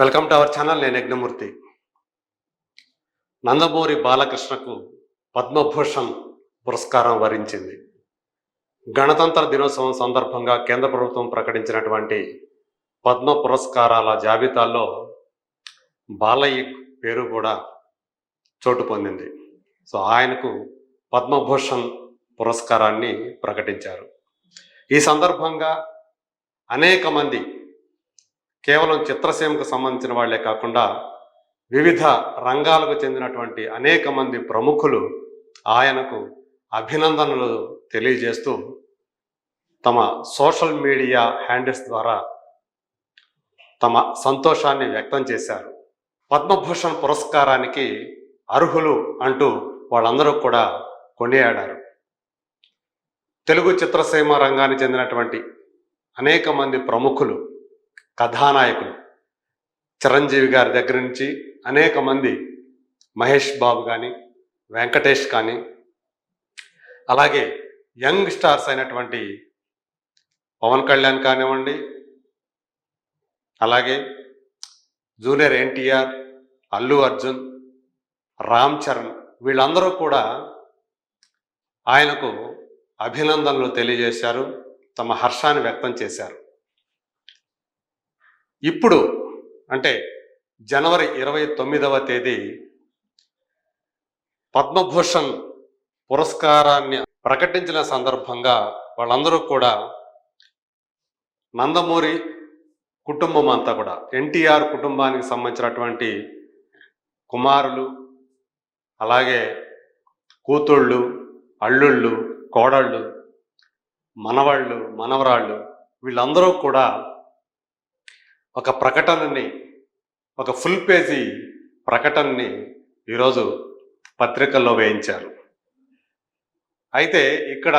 Welcome to our channel నేను యజ్ఞమూర్తి. నందమూరి బాలకృష్ణకు పద్మభూషణ్ పురస్కారం వరించింది. గణతంత్ర దినోత్సవం సందర్భంగా కేంద్ర ప్రభుత్వం ప్రకటించినటువంటి పద్మ పురస్కారాల జాబితాలో బాలయ్య పేరు కూడా చోటు పొందింది. సో ఆయనకు పద్మభూషణ్ పురస్కారాన్ని ప్రకటించారు. ఈ సందర్భంగా అనేక మంది కేవలం చిత్రసీమకు సంబంధించిన వాళ్ళే కాకుండా వివిధ రంగాలకు చెందినటువంటి అనేక మంది ప్రముఖులు ఆయనకు అభినందనలు తెలియజేస్తూ తమ సోషల్ మీడియా హ్యాండిల్స్ ద్వారా తమ సంతోషాన్ని వ్యక్తం చేశారు. పద్మభూషణ్ పురస్కారానికి అర్హులు అంటూ వాళ్ళందరూ కూడా కొనియాడారు. తెలుగు చిత్రసీమ రంగానికి చెందినటువంటి అనేక మంది ప్రముఖులు కథానాయకులు. చిరంజీవి గారి దగ్గర నుంచి అనేక మంది మహేష్ బాబు కానీ వెంకటేష్ కానీ అలాగే యంగ్ స్టార్స్ అయినటువంటి పవన్ కళ్యాణ్ కానివ్వండి అలాగే జూనియర్ ఎన్టీఆర్ అల్లు అర్జున్ రామ్ చరణ్ వీళ్ళందరూ కూడా ఆయనకు అభినందనలు తెలియజేశారు తమ హర్షాన్ని వ్యక్తం చేశారు. ఇప్పుడు అంటే జనవరి ఇరవై తొమ్మిదవ తేదీ పద్మభూషణ్ పురస్కారాన్ని ప్రకటించిన సందర్భంగా వాళ్ళందరూ కూడా నందమూరి కుటుంబం అంతా కూడా ఎన్టీఆర్ కుటుంబానికి సంబంధించినటువంటి కుమారులు అలాగే కూతుళ్ళు అల్లుళ్ళు కోడళ్ళు మనవాళ్ళు మనవరాళ్ళు వీళ్ళందరూ కూడా ఒక ప్రకటనని ఒక ఫుల్ పేజీ ప్రకటనని ఈరోజు పత్రికల్లో వేయించారు. అయితే ఇక్కడ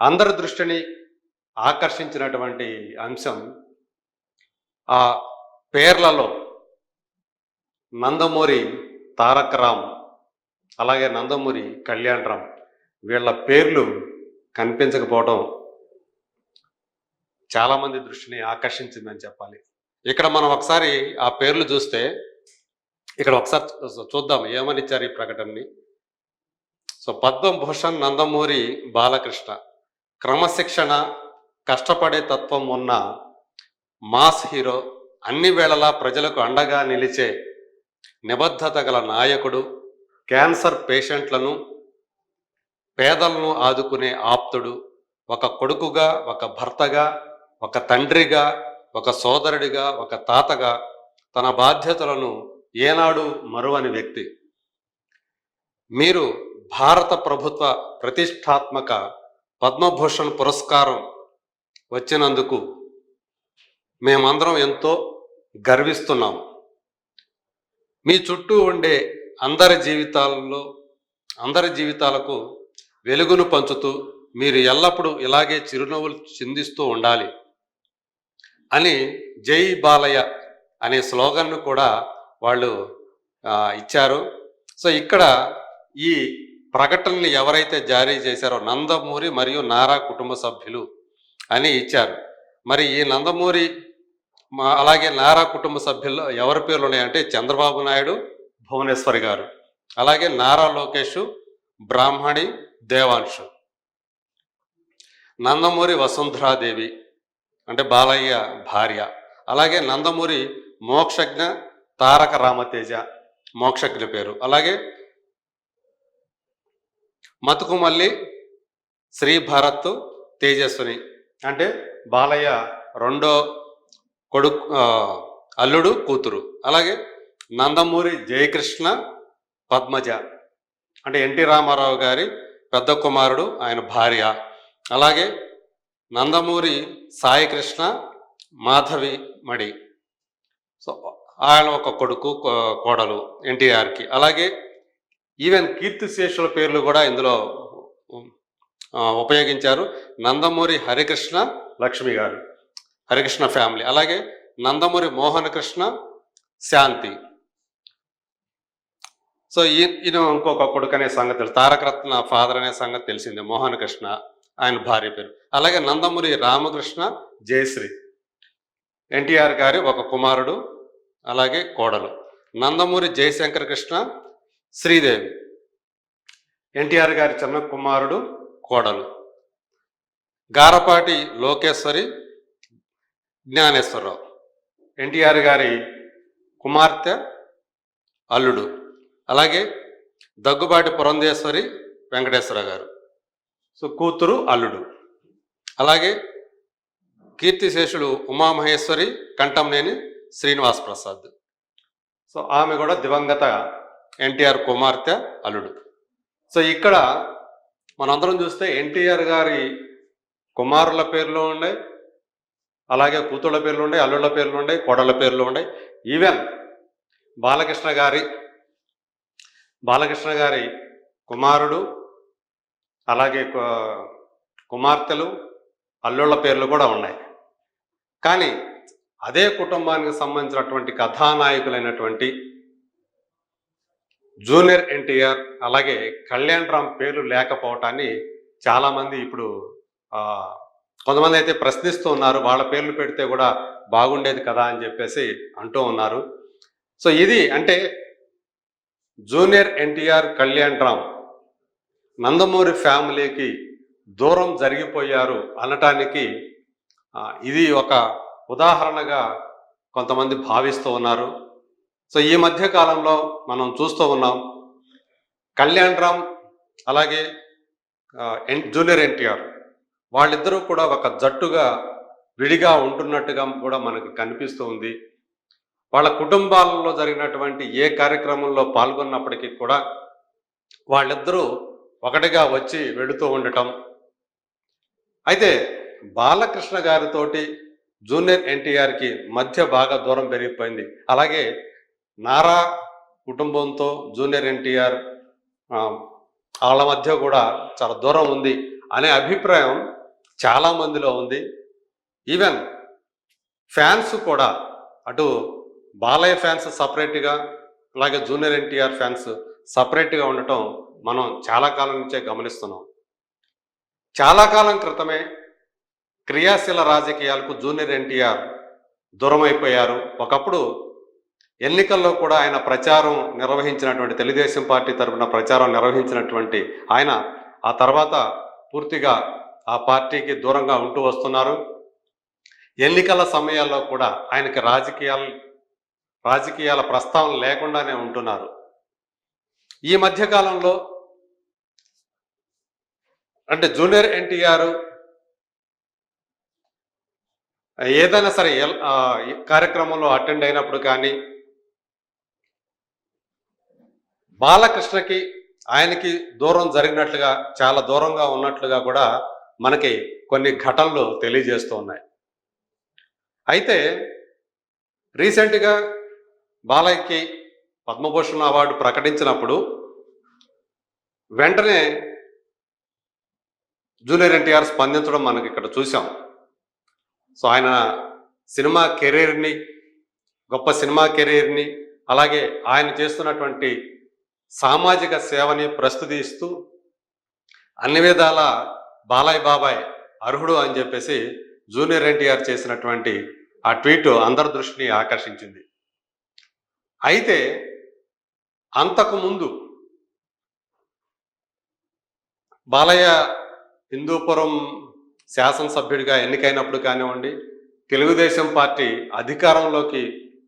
అందరి దృష్టిని ఆకర్షించినటువంటి అంశం ఆ పేర్లలో నందమూరి తారక రామ్ అలాగే నందమూరి కళ్యాణ్ రామ్ వీళ్ళ పేర్లు కనిపించకపోవడం చాలామంది దృష్టిని ఆకర్షించిందని చెప్పాలి. ఇక్కడ మనం ఒకసారి ఆ పేర్లు చూస్తే ఇక్కడ ఒకసారి చూద్దాం ఏమని ఇచ్చారు ఈ ప్రకటనని. సో పద్మభూషణ్ నందమూరి బాలకృష్ణ. క్రమశిక్షణ కష్టపడే తత్వం ఉన్న మాస్ హీరో అన్ని వేళలా ప్రజలకు అండగా నిలిచే నిబద్ధత గల నాయకుడు క్యాన్సర్ పేషెంట్లను పేదలను ఆదుకునే ఆప్తుడు ఒక కొడుకుగా ఒక భర్తగా ఒక తండ్రిగా ఒక సోదరుడిగా ఒక తాతగా తన బాధ్యతలను ఏనాడు మరువని వ్యక్తి. మీరు భారత ప్రభుత్వ ప్రతిష్టాత్మక పద్మభూషణ్ పురస్కారం వచ్చినందుకు మేమందరం ఎంతో గర్విస్తున్నాము మీ చుట్టూ ఉండే అందరి జీవితాలలో అందరి జీవితాలకు వెలుగును పంచుతూ మీరు ఎల్లప్పుడూ ఇలాగే చిరునవ్వులు చిందిస్తూ ఉండాలి. అని జై బాలయ్య అనే స్లోగన్ను కూడా వాళ్ళు ఇచ్చారు. సో ఇక్కడ ఈ ప్రకటనని ఎవరైతే జారీ చేశారో నందమూరి మరియు నారా కుటుంబ సభ్యులు అని ఇచ్చారు. మరి ఈ నందమూరి అలాగే నారా కుటుంబ సభ్యుల్లో ఎవరి పేర్లు ఉన్నాయంటే చంద్రబాబు నాయుడు భువనేశ్వరి గారు. అలాగే నారా లోకేష్ బ్రాహ్మణి దేవాంశు. నందమూరి వసుంధరాదేవి అంటే బాలయ్య భార్య. అలాగే నందమూరి మోక్షజ్ఞ తారక రామతేజ మోక్షజ్ఞ పేరు. అలాగే మతుకుమల్లి శ్రీ భరత్ తేజస్విని. అంటే బాలయ్య రెండో కొడుకు అల్లుడు కూతురు. అలాగే నందమూరి జయకృష్ణ పద్మజ. అంటే ఎన్టీ రామారావు గారి పెద్ద కుమారుడు ఆయన భార్య. అలాగే నందమూరి సాయికృష్ణ మాధవి మడి. సో ఆయన ఒక కొడుకు కో- కోడలు ఎన్టీఆర్కి. అలాగే ఈవెన్ కీర్తిశేషుల పేర్లు కూడా ఇందులో ఉపయోగించారు. నందమూరి హరికృష్ణ లక్ష్మి గారు హరికృష్ణ ఫ్యామిలీ. అలాగే నందమూరి మోహన కృష్ణ శాంతి. సో ఈ ఈయన ఇంకొక కొడుకు అనే సంగతి తారకరత్న ఫాదర్ అనే సంగతి తెలిసింది మోహన కృష్ణ. ఆయన భార్య పేరు. అలాగే నందమూరి రామకృష్ణ జయశ్రీ. ఎన్టీఆర్ గారి ఒక కుమారుడు అలాగే కోడలు. నందమూరి జయశంకర కృష్ణ శ్రీదేవి. ఎన్టీఆర్ గారి చిన్న కుమారుడు కోడలు. గారపాటి లోకేశ్వరి జ్ఞానేశ్వరరావు. ఎన్టీఆర్ గారి కుమార్తె అల్లుడు. అలాగే దగ్గుబాటి పురంధేశ్వరి వెంకటేశ్వర గారు. సో కూతురు అల్లుడు. అలాగే కీర్తిశేషుడు ఉమామహేశ్వరి కంఠంనేని శ్రీనివాస్ ప్రసాద్. సో ఆమె కూడా దివంగత ఎన్టీఆర్ కుమార్తె అల్లుడు. సో ఇక్కడ మనందరం చూస్తే ఎన్టీఆర్ గారి కుమారుల పేర్లు ఉండే అలాగే కూతుళ్ళ పేర్లు ఉండే అల్లుళ్ళ పేర్లు ఉండే కోడళ్ళ పేర్లు ఉన్నాయి. ఈవెన్ బాలకృష్ణ గారి బాలకృష్ణ గారి కుమారుడు అలాగే కుమార్తెలు అల్లుళ్ళ పేర్లు కూడా ఉన్నాయి. కానీ అదే కుటుంబానికి సంబంధించినటువంటి కథానాయకులైనటువంటి జూనియర్ ఎన్టీఆర్ అలాగే కళ్యాణ్ రామ్ పేర్లు లేకపోవటాన్ని చాలామంది ఇప్పుడు కొంతమంది అయితే ప్రశ్నిస్తూ ఉన్నారు. వాళ్ళ పేర్లు పెడితే కూడా బాగుండేది కదా అని చెప్పేసి అంటూ ఉన్నారు. సో ఇది అంటే జూనియర్ ఎన్టీఆర్ కళ్యాణ్ రామ్ నందమూరి ఫ్యామిలీకి దూరం జరిగిపోయారు అనటానికి ఇది ఒక ఉదాహరణగా కొంతమంది భావిస్తూ ఉన్నారు. సో ఈ మధ్య కాలంలో మనం చూస్తూ ఉన్నాం కళ్యాణ్ రామ్ అలాగే ఎన్ జూనియర్ ఎన్టీఆర్ వాళ్ళిద్దరూ కూడా ఒక జట్టుగా విడిగా ఉంటున్నట్టుగా కూడా మనకు కనిపిస్తూ ఉంది. వాళ్ళ కుటుంబాలలో జరిగినటువంటి ఏ కార్యక్రమంలో పాల్గొన్నప్పటికీ కూడా వాళ్ళిద్దరూ ఒకటిగా వచ్చి వెళుతూ ఉండటం. అయితే బాలకృష్ణ గారితోటి జూనియర్ ఎన్టీఆర్కి మధ్య బాగా దూరం పెరిగిపోయింది. అలాగే నారా కుటుంబంతో జూనియర్ ఎన్టీఆర్ వాళ్ళ మధ్య కూడా చాలా దూరం ఉంది అనే అభిప్రాయం చాలా మందిలో ఉంది. ఈవెన్ ఫ్యాన్స్ కూడా అటు బాలయ్య ఫ్యాన్స్ సపరేట్గా అలాగే జూనియర్ ఎన్టీఆర్ ఫ్యాన్స్ సపరేట్గా ఉండటం మనం చాలా కాలం నుంచే గమనిస్తున్నాం. చాలా కాలం క్రితమే క్రియాశీల రాజకీయాలకు జూనియర్ ఎన్టీఆర్ దూరమైపోయారు. ఒకప్పుడు ఎన్నికల్లో కూడా ఆయన ప్రచారం నిర్వహించినటువంటి తెలుగుదేశం పార్టీ తరఫున ప్రచారం నిర్వహించినటువంటి ఆయన ఆ తర్వాత పూర్తిగా ఆ పార్టీకి దూరంగా ఉంటూ వస్తున్నారు. ఎన్నికల సమయాల్లో కూడా ఆయనకి రాజకీయాలు రాజకీయాల ప్రస్తావన లేకుండానే ఉంటున్నారు. ఈ మధ్యకాలంలో అంటే జూనియర్ ఎన్టీఆర్ ఏదైనా సరే ఎల్- కార్యక్రమంలో అటెండ్ అయినప్పుడు కానీ బాలకృష్ణకి ఆయనకి దూరం జరిగినట్లుగా చాలా దూరంగా ఉన్నట్లుగా కూడా మనకి కొన్ని ఘటనలు తెలియజేస్తూ ఉన్నాయి. అయితే రీసెంట్గా బాలయ్యకి పద్మభూషణ్ అవార్డు ప్రకటించినప్పుడు వెంటనే జూనియర్ ఎన్టీఆర్ స్పందించడం మనకి ఇక్కడ చూసాం సో ఆయన సినిమా కెరీర్ని గొప్ప సినిమా కెరీర్ని అలాగే ఆయన చేస్తున్నటువంటి సామాజిక సేవని ప్రస్తుతిస్తూ అన్ని విధాల బాలయ్య బాబాయ్ అర్హుడు అని చెప్పేసి జూనియర్ ఎన్టీఆర్ చేసినటువంటి ఆ ట్వీట్ అందరి దృష్టిని ఆకర్షించింది. అయితే అంతకుముందు బాలయ్య హిందూపురం శాసనసభ్యుడిగా ఎన్నికైనప్పుడు కానివ్వండి తెలుగుదేశం పార్టీ అధికారంలోకి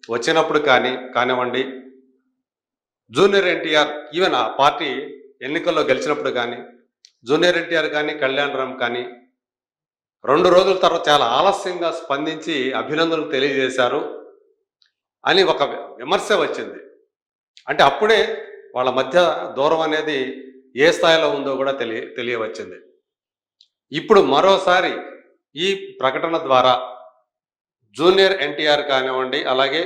వచ్చినప్పుడు కానీ కానివ్వండి జూనియర్ ఎన్టీఆర్ ఈవెన్ ఆ పార్టీ ఎన్నికల్లో గెలిచినప్పుడు కానీ జూనియర్ ఎన్టీఆర్ కానీ కళ్యాణ్ రామ్ కానీ రెండు రోజుల తర్వాత చాలా ఆలస్యంగా స్పందించి అభినందనలు తెలియజేశారు అని ఒక విమర్శ వచ్చింది. అంటే అప్పుడే వాళ్ళ మధ్య దూరం అనేది ఏ స్థాయిలో ఉందో కూడా తెలియ తెలియవచ్చింది. ఇప్పుడు మరోసారి ఈ ప్రకటన ద్వారా జూనియర్ ఎన్టీఆర్ కానివ్వండి అలాగే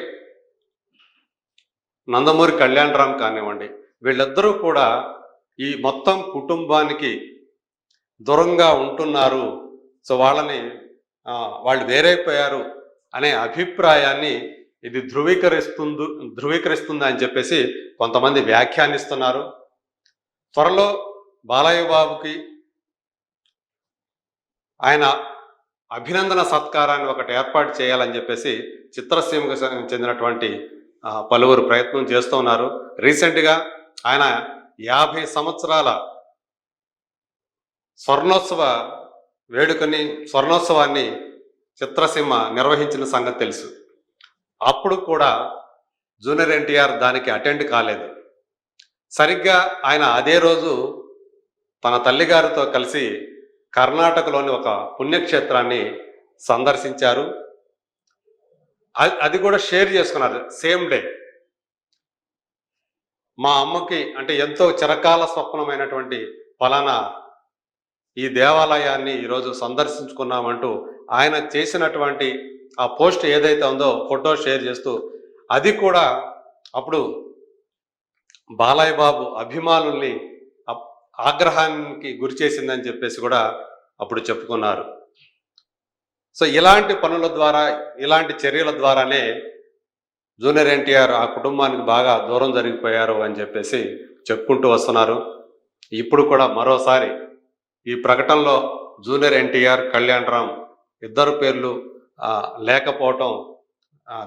నందమూరి కళ్యాణరామ్ కానివ్వండి వీళ్ళిద్దరూ కూడా ఈ మొత్తం కుటుంబానికి దూరంగా ఉంటున్నారు. సో వాళ్ళని వాళ్ళు వేరైపోయారు అనే అభిప్రాయాన్ని ఇది ధృవీకరిస్తుంది ధృవీకరిస్తుంది అని చెప్పేసి కొంతమంది వ్యాఖ్యానిస్తున్నారు. త్వరలో బాలయ్య బాబుకి ఆయన అభినందన సత్కారాన్ని ఒకటి ఏర్పాటు చేయాలని చెప్పేసి చిత్రసీమకు చెందినటువంటి పలువురు ప్రయత్నం చేస్తూ ఉన్నారు. రీసెంట్గా ఆయన యాభై సంవత్సరాల స్వర్ణోత్సవ వేడుకని స్వర్ణోత్సవాన్ని చిత్రసీమ నిర్వహించిన సంగతి తెలుసు. అప్పుడు కూడా జూనియర్ ఎన్టీఆర్ దానికి అటెండ్ కాలేదు. సరిగ్గా ఆయన అదే రోజు తన తల్లిగారితో కలిసి కర్ణాటకలోని ఒక పుణ్యక్షేత్రాన్ని సందర్శించారు. అది కూడా షేర్ చేసుకున్నారు సేమ్ డే. మా అమ్మకి అంటే ఎంతో చిరకాల స్వప్నమైనటువంటి ఫలానా ఈ దేవాలయాన్ని ఈరోజు సందర్శించుకున్నామంటూ ఆయన చేసినటువంటి ఆ పోస్ట్ ఏదైతే ఉందో ఫోటో షేర్ చేస్తూ అది కూడా అప్పుడు బాలయ్య బాబు అభిమానుల్ని ఆగ్రహానికి గురి చేసిందని చెప్పేసి కూడా అప్పుడు చెప్పుకున్నారు. సో ఇలాంటి పనుల ద్వారా ఇలాంటి చర్యల ద్వారానే జూనియర్ ఎన్టీఆర్ ఆ కుటుంబానికి బాగా దూరం జరిగిపోయారు అని చెప్పేసి చెప్పుకుంటూ వస్తున్నారు. ఇప్పుడు కూడా మరోసారి ఈ ప్రకటనలో జూనియర్ ఎన్టీఆర్ కళ్యాణ్ రామ్ ఇద్దరు పేర్లు లేకపోవటం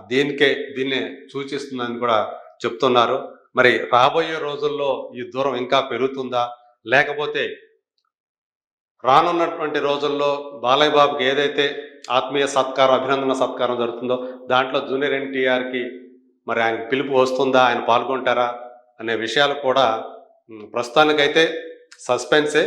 దీనికే దీన్నే సూచిస్తుందని కూడా చెప్తున్నారు. మరి రాబోయే రోజుల్లో ఈ దూరం ఇంకా పెరుగుతుందా? లేకపోతే రానున్నటువంటి రోజుల్లో బాలయ్య బాబుకి ఏదైతే ఆత్మీయ సత్కారం అభినందన సత్కారం జరుగుతుందో దాంట్లో జూనియర్ ఎన్టీఆర్కి మరి ఆయన పిలుపు వస్తుందా ఆయన పాల్గొంటారా అనే విషయాలు కూడా ప్రస్తుతానికైతే సస్పెన్సే.